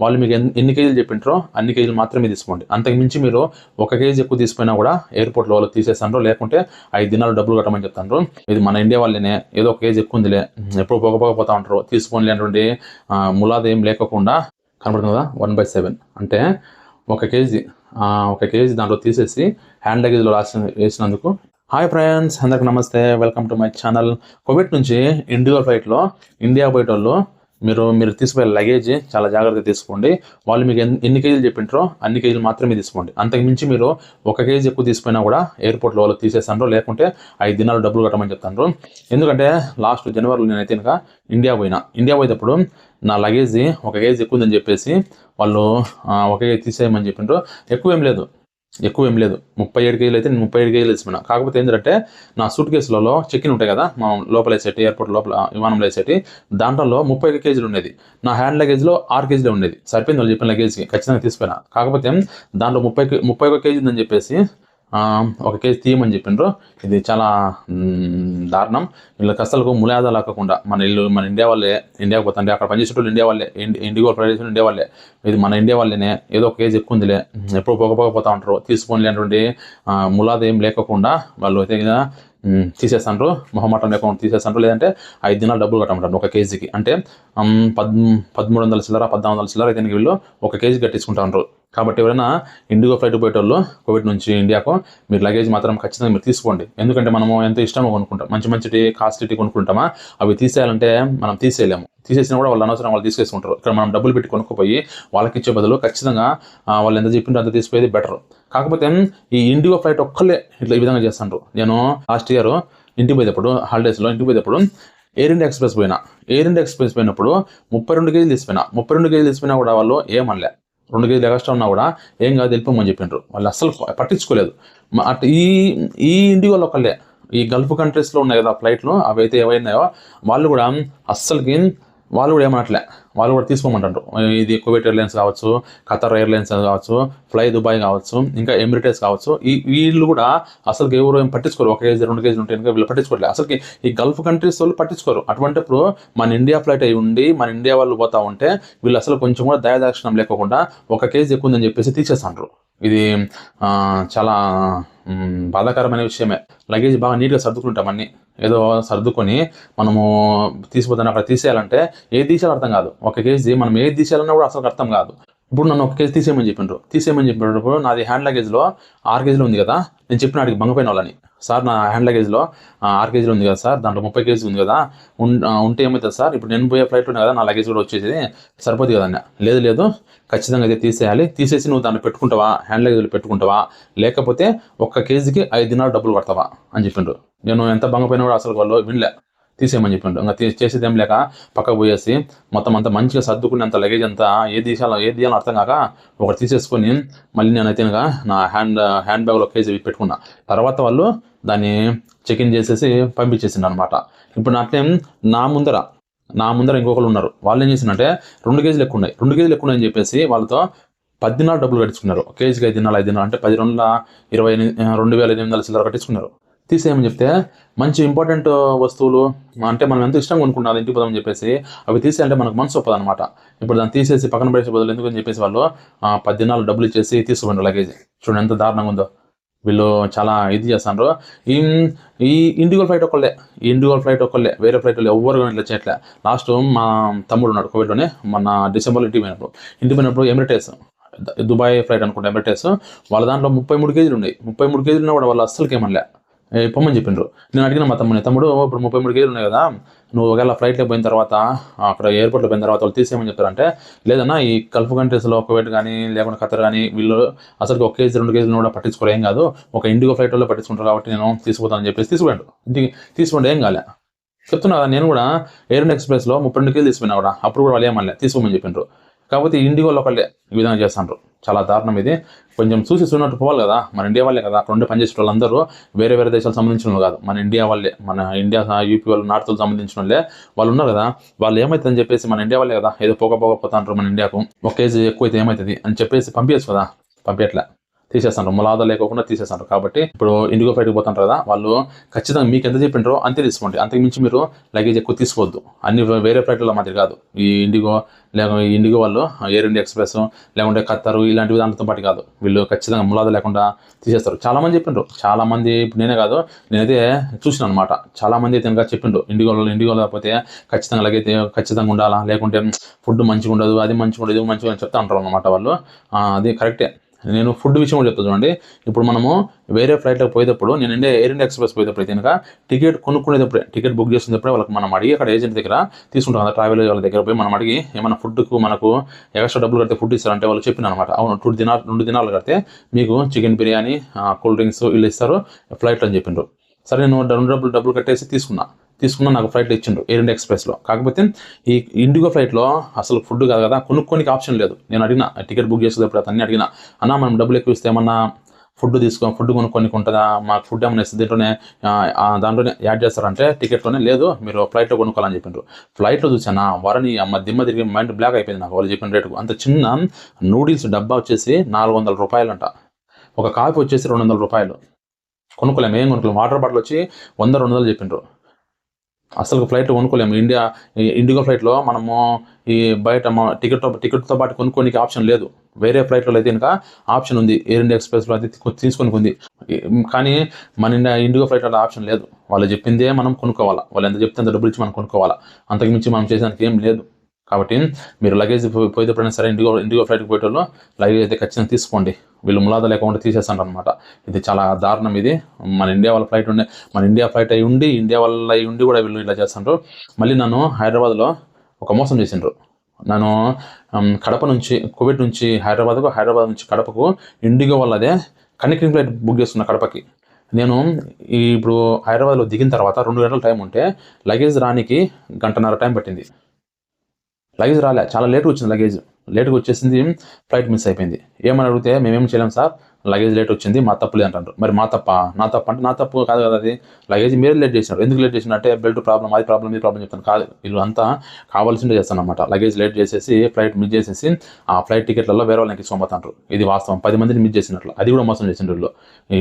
వాళ్ళు మీకు ఎన్ని- కేజీలు చెప్పింటారో అన్ని కేజీలు మాత్రమే తీసుకోండి. అంతకు మించి మీరు ఒక కేజీ ఎక్కువ తీసుకున్నా కూడా ఎయిర్పోర్ట్లో వాళ్ళు తీసేస్తాను లేకుంటే ఐదు దినాలు డబ్బులు కట్టమని చెప్తాను ఇది మన ఇండియా వాళ్ళనే ఏదో ఒక కేజీ ఎక్కువ ఉందిలే ఎప్పుడు పోకపోకపోతా ఉంటారు తీసుకొని అనేటువంటి ములాద ఏం లేకోకుండా కనబడుతుంది కదా వన్ బై సెవెన్ అంటే ఒక కేజీ ఒక కేజీ దాంట్లో తీసేసి హ్యాండ్ లగేజ్లో రాసి వేసినందుకు. హాయ్ ఫ్రెండ్స్ అందరికి నమస్తే welcome to my channel COVID నుంచి ఇండిగో ఫ్లైట్లో ఇండియా పోయేటోళ్ళు మీరు మీరు తీసుకుపోయే లగేజ్ చాలా జాగ్రత్తగా తీసుకోండి. వాళ్ళు మీకు ఎన్ని ఎన్ని కేజీలు చెప్పింటారో అన్ని కేజీలు మాత్రమే తీసుకోండి. అంతకు మించి మీరు ఒక కేజీ ఎక్కువ తీసుకున్నా కూడా ఎయిర్పోర్ట్లో వాళ్ళు తీసేస్తాను లేకుంటే ఐదు దినాలు డబ్బులు కట్టమని చెప్తాను ఎందుకంటే లాస్ట్ జనవరిలో నేనైతే ఇంకా ఇండియా పోయినా. ఇండియా పోయేటప్పుడు నా లగేజ్ ఒక కేజీ ఎక్కువ ఉందని చెప్పేసి వాళ్ళు ఒక కేజీ తీసేయమని చెప్పిండ్రు ఎక్కువ ఏం లేదు. ఎక్కువ ఏం లేదు. ముప్పై ఏడు కేజీలు అయితే నేను ముప్పై ఏడు కేజీలు వేసుకున్నా కాకపోతే ఏంటంటే నా సూట్ కేసులలో చెక్కిన్ ఉంటాయి కదా మా లోపల వేసేటి ఎయిర్పోర్ట్ లోపల విమానంలో వేసేటి దాంట్లో ముప్పై కేజీలు ఉండేది. నా హ్యాండ్ లగేజ్లో ఆరు కేజీలు ఉండేది. సరిపోయింది వాళ్ళు చెప్పిన లగేజ్కి ఖచ్చితంగా తీసుకున్నా కాకపోతే దాంట్లో ముప్పై ముప్పై ఒక కేజీ ఉందని చెప్పేసి ఒక కేజీ తీయమని చెప్పిండ్రు. ఇది చాలా దారుణం. వీళ్ళకి అసలు ములాద లాక్కకుండా మన ఇల్లు మన ఇండియా వాళ్ళే ఇండియాకి పోతుంటే అక్కడ పనిచేసేటోళ్ళు ఇండియా వాళ్ళే ఇండి- ఇండిగో ప్రదేశం ఇండియా వాళ్ళే. ఇది మన ఇండియా వాళ్ళనే ఏదో ఒక కేజీ ఎక్కువ ఉందిలే ఎప్పుడు పోకపోకపోతా ఉంటారు. తీసుకొని లేనటువంటి ములాద ఏం లేకోకుండా వాళ్ళు అయితే తీసేస్తాండ్రు. మొహమాటం లేకుండా తీసేస్తాండ్రు. లేదంటే ఐదు దినాలు డబ్బులు కట్టమంటారు ఒక కేజీకి. అంటే పద్ పదమూడు వందల చిల్లర పద్నాలుగు వందల చిల్లర అయితే వీళ్ళు ఒక కేజీ కట్టించుకుంటారు కాబట్టి ఎవరైనా ఇండిగో ఫ్లైట్ పోయేటోళ్ళు కోవిడ్ నుంచి ఇండియాకు మీరు లగేజ్ మాత్రం ఖచ్చితంగా మీరు తీసుకోండి. ఎందుకంటే మనము ఎంత ఇష్టమో కొనుక్కుంటాం మంచి మంచిటి కాస్ట్లీ కొనుక్కుంటామా అవి తీసేయాలంటే మనం తీసేయలేము. తీసేసినా కూడా వాళ్ళు అనవసరం వాళ్ళు తీసుకేసుకుంటారు ఇక్కడ మనం డబ్బులు పెట్టి కొనుక్కోపోయి వాళ్ళకి ఇచ్చే బదులు ఖచ్చితంగా వాళ్ళు ఎంత చెప్పిందో అంత తీసిపోయేది బెటర్ కాకపోతే ఈ ఇండిగో ఫ్లైట్ ఒక్కలే ఇట్లా ఈ విధంగా చేస్తుండ్రు. నేను లాస్ట్ ఇయర్ ఇంటికి పోయేటప్పుడు హాలిడేస్లో ఇంటికి పోయేటప్పుడు ఎయిర్ ఇండియా ఎక్స్ప్రెస్ పోయినా. ఎయిర్ ఇండియా ఎక్స్ప్రెస్ పోయినప్పుడు ముప్పై రెండు కేజీలు తీసిపోయినా. ముప్పై రెండు కేజీలు తీసిపోయినా కూడా వాళ్ళు ఏమనలే రెండు కేజీలు ఎక్స్ట్రా ఉన్నా కూడా ఏం కాదు వెళ్ళిపోమని చెప్పిండ్రు. వాళ్ళు అసలు పట్టించుకోలేదు. అట్ ఈ ఈ వాళ్ళు ఒకళ్ళే. ఈ గల్ఫ్ కంట్రీస్లో ఉన్నాయి కదా ఫ్లైట్లు అవి అయితే ఏవైనాయో వాళ్ళు కూడా అస్సలకి వాళ్ళు కూడా ఏమనట్లే. వాళ్ళు కూడా తీసుకోమంటారు. ఇది కువైట్ ఎయిర్లైన్స్ కావచ్చు ఖతర్ ఎయిర్లైన్స్ కావచ్చు ఫ్లై దుబాయ్ కావచ్చు ఇంకా ఎమిరిటేస్ కావచ్చు. ఈ వీళ్ళు కూడా అసలు ఎవరు ఏం పట్టించుకోరు. ఒక కేజీ రెండు కేజీలు ఉంటాయి ఇంకా వీళ్ళు పట్టించుకోవట్లేదు అసలుకి ఈ గల్ఫ్ కంట్రీస్ వాళ్ళు పట్టించుకోరు. అటువంటిప్పుడు మన ఇండియా ఫ్లైట్ అయి ఉండి మన ఇండియా వాళ్ళు పోతా ఉంటే వీళ్ళు అసలు కొంచెం కూడా దయాదాక్షిణం లేకుండా ఒక కేజీ ఎక్కువ ఉందని చెప్పేసి తీసేస్తాండ్రు ఇది చాలా బాధాకరమైన విషయమే. లగేజ్ బాగా నీట్గా సర్దుకుంటాం అన్ని. ఏదో సర్దుకొని మనము తీసుకుపోతాను అక్కడ తీసేయాలంటే ఏది తీసేయాలో అర్థం కాదు. ఒక కేజీ మనం ఏది తీసేయాలన్నా కూడా అసలు అర్థం కాదు. ఇప్పుడు నన్ను ఒక కేజీ తీసేయమని చెప్పిండ్రు. తీసేయమని చెప్పినప్పుడు నాది హ్యాండ్ లగేజ్లో ఆరు కేజీలు ఉంది కదా. నేను చెప్పిన వాడికి బంగపోయిన వాళ్ళని. సార్ నా హ్యాండ్ లగేజ్లో ఆరు కేజీలు ఉంది కదా సార్ దాంట్లో ముప్పై కేజీ ఉంది కదా ఉన్- ఉంటే ఏమవుతుంది సార్? ఇప్పుడు నేను పోయే ఫ్లైట్ ఉంది కదా నా లగేజ్ కూడా వచ్చేది సరిపోతుంది కదా లేదు లేదు ఖచ్చితంగా అయితే తీసేయాలి. తీసేసి నువ్వు దాన్ని పెట్టుకుంటావా? హ్యాండ్ లగేజ్లో పెట్టుకుంటావా? లేకపోతే ఒక్క కేజీకి ఐదు దినాలు డబ్బులు పడతావా? అని చెప్పిండ్రు నేను ఎంత భంగపోయినా కూడా అసలు వాళ్ళు వినలే. తీసేయమని చెప్పిండు ఇంకా చేసేది చేసేదేం లేక పక్కకు పోయేసి మొత్తం అంతా మంచిగా సర్దుకుని అంత లగేజ్ అంతా ఏది తీసాలో ఏది తీయాలో అర్థం కాక ఒకటి తీసేసుకొని మళ్ళీ నేనైతే నా హ్యాండ్ హ్యాండ్ బ్యాగ్లో కేజీ పెట్టుకున్నా. తర్వాత వాళ్ళు దాన్ని చెక్ ఇన్ చేసేసి పంపించేసిండు అనమాట ఇప్పుడు అట్లే నా ముందర నా ముందర ఇంకొకరు ఉన్నారు. వాళ్ళు ఏం చేసిందంటే రెండు కేజీలు ఎక్కువ ఉన్నాయి. రెండు కేజీలు ఎక్కువ ఉన్నాయని చెప్పేసి వాళ్ళతో పది డబ్బులు కట్టించుకున్నారు. కేజీకి ఐదు దినాలు ఐదు దినాలు అంటే పది రెండుల ఇరవై ఎనిమిది రెండు వేల ఎనిమిది వందల చిల్లర కట్టించుకున్నారు. తీసేయమని చెప్తే మంచి ఇంపార్టెంట్ వస్తువులు అంటే మనం ఎంత ఇష్టంగా కొనుక్కుంటాం అది ఇంటికి పోదామని చెప్పేసి అవి తీసేయాలంటే మనకు మనసు ఒప్పదు అనమాట ఇప్పుడు దాన్ని తీసేసి పక్కన పడేసే బదులు ఎందుకని చెప్పేసి వాళ్ళు ఆ, డబ్బులు ఇచ్చేసి తీసుకోండి లగేజ్ చూడండి ఎంత దారుణంగా ఉందో. వీళ్ళు చాలా ఇది చేస్తాండ్రు ఈ ఈ ఇండిగో ఫ్లైట్ ఒకళ్ళే ఈ ఫ్లైట్ ఒకళ్ళే వేరే ఫ్లైట్ ఎవరు ఇట్లా చేయట్లే. లాస్ట్ మా తమ్ముడు ఉన్నాడు కోవిడ్లోనే. మన డిసెంబర్లో ఇంటికి పోయినప్పుడు. ఇంటికి పోయినప్పుడు ఎమిరేటెస్ దుబాయ్ ఫ్లైట్ అనుకుంటా ఎమిరేటెస్ వాళ్ళ దాంట్లో ముప్పై మూడు కేజీలు ఉన్నాయి. ముప్పై మూడు కేజీలు ఉన్నా కూడా వాళ్ళు అస్సలకి ఏమనలే. పొమ్మని చెప్పిండ్రు. నేను అడిగిన మా తమ్ముని తమ్ముడు ఇప్పుడు ముప్పై మూడు కేజీలు ఉన్నాయి కదా. నువ్వు ఒకవేళ ఫ్లైట్లో పోయిన తర్వాత అక్కడ ఎయిర్పోర్ట్లో పోయిన తర్వాత వాళ్ళు తీసేయమని చెప్తారంటే లేదన్నా ఈ గల్ఫ్ కంట్రీస్లో కువైట్ కానీ లేకుంటే ఖతర్ కానీ వీళ్ళు అసలు ఒక కేజీ రెండు కేజీలు కూడా పట్టించుకోరు ఏం కాదు. ఒక ఇండిగో ఫ్లైట్లో పట్టించుకుంటారు కాబట్టి నేను తీసుకుపోతానని చెప్పేసి తీసుకుపోయాడు. ఇంటికి తీసుకుంటే ఏం కాలే. చెప్తున్నా కదా నేను కూడా ఎయిర్ ఎక్స్ప్రెస్లో ముప్పై రెండు కేజీలు తీసుకున్నా కూడా అప్పుడు కూడా వాళ్ళు ఏమనలే తీసుకోమని చెప్పిండ్రు కాకపోతే ఇండిగోలో ఒకళ్ళే ఈ విధంగా చేస్తాండ్రు. చాలా దారుణం ఇది. కొంచెం చూసి చూడనట్టు పోవాలి కదా. మన ఇండియా వాళ్ళే కదా. అక్కడ ఉండే పనిచేసే వాళ్ళందరూ వేరే వేరే దేశాలకు సంబంధించిన వాళ్ళు కాదు. మన ఇండియా వాళ్ళే. మన ఇండియా యూపీ వాళ్ళు నార్త్కు సంబంధించిన వాళ్ళే. వాళ్ళు ఉన్నారు కదా. వాళ్ళు ఏమవుతుందని చెప్పేసి మన ఇండియా వాళ్ళే కదా. ఏదో పోక పోక పోతా అంటారు మన ఇండియాకు. ఒక కేజీ ఎక్కువైతే ఏమవుతుంది అని చెప్పేసి పంపించచ్చు కదా. పంపించట్లే తీసేస్తాను. ములాద లేకోకుండా తీసేస్తాను. కాబట్టి ఇప్పుడు ఇండిగో ఫ్లైట్కి పోతాను కదా వాళ్ళు ఖచ్చితంగా మీకు ఎంత చెప్పిండ్రో అంతే తీసుకోండి. అంతకు మించి మీరు లగేజ్ ఎక్కువ తీసుకోవద్దు. అన్ని వేరే ఫ్లైట్ల మాదిరి కాదు. ఈ ఇండిగో లేక ఈ ఇండిగో వాళ్ళు ఎయిర్ ఇండియా ఎక్స్ప్రెస్ లేకుంటే ఖత్తరు ఇలాంటివి దాంతో పాటు కాదు. వీళ్ళు ఖచ్చితంగా ములాద లేకుండా తీసేస్తారు. చాలామంది చెప్పిండ్రు చాలా మంది ఇప్పుడు నేనే కాదు నేనైతే చూసిన అనమాట చాలా మంది అయితే ఇంకా చెప్పిండ్రు ఇండిగోలో ఇండిగో లేకపోతే ఖచ్చితంగా లగైతే ఖచ్చితంగా ఉండాలా? లేకుంటే ఫుడ్ మంచిగా ఉండదు అది మంచిగా ఉండదు మంచిగా అని చెప్తా ఉంటారు అనమాట వాళ్ళు. అది కరెక్టే. నేను ఫుడ్ విషయం కూడా చెప్తా చూడండి. ఇప్పుడు మనము వేరే ఫ్లైట్లోకి పోయేటప్పుడు నేను ఇండియా ఎయిర్ ఇండియా ఎక్స్ప్రెస్ పోయేటప్పుడు అయితే కనుక టికెట్ కొనుక్కునేటప్పుడు టికెట్ బుక్ చేసినప్పుడే వాళ్ళకి మనం అడిగి అక్కడ ఏజెంట్ దగ్గర తీసుకుంటాం కదా ట్రావెల్ వాళ్ళ దగ్గర పోయి మనం అడిగి ఏమైనా ఫుడ్కు మనకు ఎక్స్ట్రా డబ్బులు కడితే ఫుడ్ ఇస్తారంటే వాళ్ళు చెప్పిన అనమాట అవును రెండు దినాలు రెండు దినాలు కడితే మీకు చికెన్ బిర్యానీ కూల్ డ్రింక్స్ వీళ్ళు ఇస్తారు ఫ్లైట్లో అని చెప్పిండ్రు. సరే నేను రెండు డబ్బులు డబ్బులు కట్టేసి తీసుకున్నా. తీసుకున్నా నాకు ఫ్లైట్లో ఇచ్చిండ్రు ఎయిర్ ఇండియా ఎక్స్ప్రెస్లో కాకపోతే ఈ ఇండిగో ఫ్లైట్లో అసలు ఫుడ్ కాదు కదా కొనుక్కోనికి ఆప్షన్ లేదు. నేను అడిగిన టికెట్ బుక్ చేసేటప్పుడు అతన్ని అడిగిన అన్న మనం డబ్బులు ఎక్కువ ఇస్తే ఏమన్నా ఫుడ్ తీసుకో ఫుడ్ కొనుక్కొని ఉంటుందా? మాకు ఫుడ్ ఏమైనా ఇస్తే దీంట్లోనే దాంట్లోనే యాడ్ చేస్తారంటే టికెట్లోనే లేదు మీరు ఫ్లైట్లో కొనుక్కోవాలని చెప్పిండ్రు. ఫ్లైట్లో చూసానా వరని అమ్మ దిమ్మ తిరిగి మైండ్ బ్లాక్ అయిపోయింది నాకు వాళ్ళు చెప్పిన రేటుకు అంత చిన్న నూడిల్స్ డబ్బా వచ్చేసి నాలుగు వందల రూపాయలంట. ఒక కాఫీ వచ్చేసి రెండు వందల రూపాయలు. కొనుక్కోలేము ఏం కొనుక్కోలేము. వాటర్ బాటిల్ వచ్చి వంద రెండు వందలు చెప్పిండ్రు. అసలు ఫ్లైట్ కొనుక్కోలేము. ఇండియా ఇండిగో ఫ్లైట్లో మనము ఈ బయట మా- టికెట్ టికెట్తో పాటు కొనుక్కోనికి ఆప్షన్ లేదు. వేరే ఫ్లైట్లో అయితే ఇంకా ఆప్షన్ ఉంది. ఎయిర్ ఇండియా ఎక్స్ప్రెస్లో అయితే తీసుకొని ఉంది. కానీ మన ఇండియా ఇండిగో ఫ్లైట్లో ఆప్షన్ లేదు. వాళ్ళు చెప్పిందే మనం కొనుక్కోవాలా? వాళ్ళు ఎంత చెప్తే అంత డబ్బులు ఇచ్చి మనం కొనుక్కోవాలా? అంతకుమించి మనం చేసేదానికి ఏం లేదు. కాబట్టి మీరు లగేజ్ పోయేటప్పుడైనా సరే ఇండిగో ఇండిగో ఫ్లైట్కి పోయేటోళ్ళు లగేజ్ అయితే ఖచ్చితంగా తీసుకోండి. వీళ్ళు ములాద లేకుండా తీసేస్తారు అనమాట ఇది చాలా దారుణం ఇది. మన ఇండియా వాళ్ళ ఫ్లైట్ ఉండే మన ఇండియా ఫ్లైట్ అయి ఉండి ఇండియా వాళ్ళ అయి ఉండి కూడా వీళ్ళు ఇలా చేస్తుండ్రు. మళ్ళీ నన్ను హైదరాబాద్లో ఒక మోసం చేసిండ్రు. నన్ను కడప నుంచి కోవిడ్ నుంచి హైదరాబాద్కు హైదరాబాద్ నుంచి కడపకు ఇండిగో వాళ్ళదే కనెక్టింగ్ ఫ్లైట్ బుక్ చేసుకున్న కడపకి. నేను ఇప్పుడు హైదరాబాద్లో దిగిన తర్వాత రెండు గంటల టైం ఉంటే లగేజ్ రానికి గంటన్నర టైం పట్టింది. లగేజ్ రాలే. చాలా లేట్గా వచ్చింది లగేజ్ లేట్గా వచ్చేసింది ఫ్లైట్ మిస్ అయిపోయింది. ఏమని అడిగితే మేమేం చేయలేం సార్? లగేజ్ లేట్ వచ్చింది మా తప్పు లేదంటారు మరి మా తప్ప? నా తప్ప అంటే నా తప్పు కాదు కదా అది? లగేజ్ మీరు లేట్ చేసినారు. ఎందుకు లేట్ చేసినారు? అంటే బెల్ట్ ప్రాబ్లం అది ప్రాబ్లం ఇది ప్రాబ్లం చెప్తాను. కాదు వీళ్ళు అంతా కావాల్సిందే చేస్తాను అనమాట లగేజ్ లేట్ చేసేసి ఫ్లైట్ మిస్ చేసేసి ఆ ఫ్లైట్ టికెట్లలో వేరే వాళ్ళకి సోమతాంటారు ఇది వాస్తవం. పది మందిని మిస్ చేసినట్లు. అది కూడా మోసం చేసిన వీళ్ళు.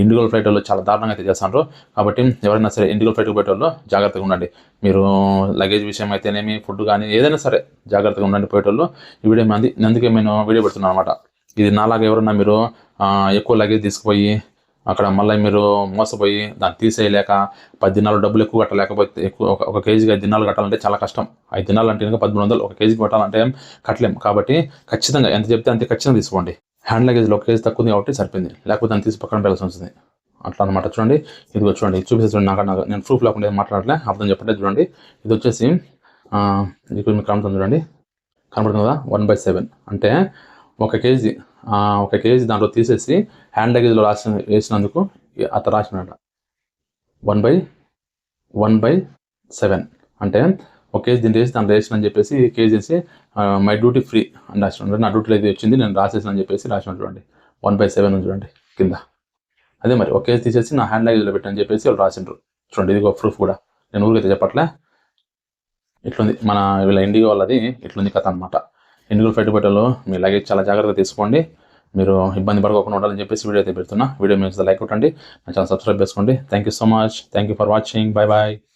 ఇండిగో ఫ్లైట్ వాళ్ళు చాలా దారుణంగా అయితే చేస్తారు కాబట్టి ఎవరైనా సరే ఇండిగో ఫ్లైట్కి పోయేటోళ్ళు జాగ్రత్తగా ఉండండి. మీరు లగేజ్ విషయం అయితేనేమి ఫుడ్ కానీ ఏదైనా సరే జాగ్రత్తగా ఉండండి పోయేటోళ్ళు. ఈ వీడియో మంది అందుకే నేను వీడియో పెడుతున్నాను అనమాట ఇది నాలాగా ఎవరన్నా మీరు ఎక్కువ లగేజ్ తీసుకుపోయి అక్కడ మళ్ళీ మీరు మోసపోయి దాన్ని తీసేయలేక పది దినాలు డబ్బులు ఎక్కువ కట్టలేకపోతే ఎక్కువ ఒక కేజీకి ఐదు దినాలు కట్టాలంటే చాలా కష్టం. ఐదు దినాలు అంటే కనుక పదమూడు వందలు ఒక కేజీకి కట్టాలంటే కట్టలేం. కాబట్టి ఖచ్చితంగా ఎంత చెప్తే అంతే ఖచ్చితంగా తీసుకోండి. హ్యాండ్ లగేజ్లో ఒక కేజీ తక్కువ ఉంది కాబట్టి సరిపోయింది. లేకపోతే దాన్ని తీసి పక్కన పెట్టాల్సి వస్తుంది. అట్లా అనమాట చూడండి. ఇది చూడండి చూపిస్తే చూడండి నాకు నాకు నేను ప్రూఫ్ లేకుండా మాట్లాడలే అర్థం చెప్పండి చూడండి. ఇది వచ్చేసి మీకు ఇది మీకు కనబడుతుంది చూడండి. కనబడుతుంది కదా? వన్ బై సెవెన్ అంటే ఒక కేజీ ఒక కేజీ దాంట్లో తీసేసి హ్యాండ్ లగేజ్లో రాసిన వేసినందుకు అత రాసినట. One by one by seven అంటే ఒక కేజీ దీన్ని వేసి దాంట్లో వేసిన అని చెప్పేసి కేజీ వేసి మై డ్యూటీ ఫ్రీ అని రాసిన నా డ్యూటీలో అయితే వచ్చింది నేను రాసేసిన అని చెప్పేసి రాసిన చూడండి. వన్ బై సెవెన్ చూడండి కింద. అదే మరి ఒక కేజీ తీసేసి నా హ్యాండ్ లగేజ్లో పెట్టని చెప్పేసి వాళ్ళు రాసిండ్రు. చూడండి ఇది ఒక ప్రూఫ్ కూడా. నేను ఊరికైతే చెప్పట్లే. ఇట్లుంది మన వీళ్ళ ఇండిగో వాళ్ళది ఇట్లుంది కథ అనమాట ఇండిగో ఫ్లైట్ పెట్టలో మీ లగేజ్ చాలా జాగ్రత్తగా తీసుకోండి. మీరు ఇబ్బంది పడకుండా ఉండాలని చెప్పేసి వీడియో అయితే పెడుతున్నా. వీడియో మీకు లైక్ కొట్టండి. నా ఛానల్ సబ్స్క్రైబ్ చేసుకోండి. Thank you so much thank you for watching bye bye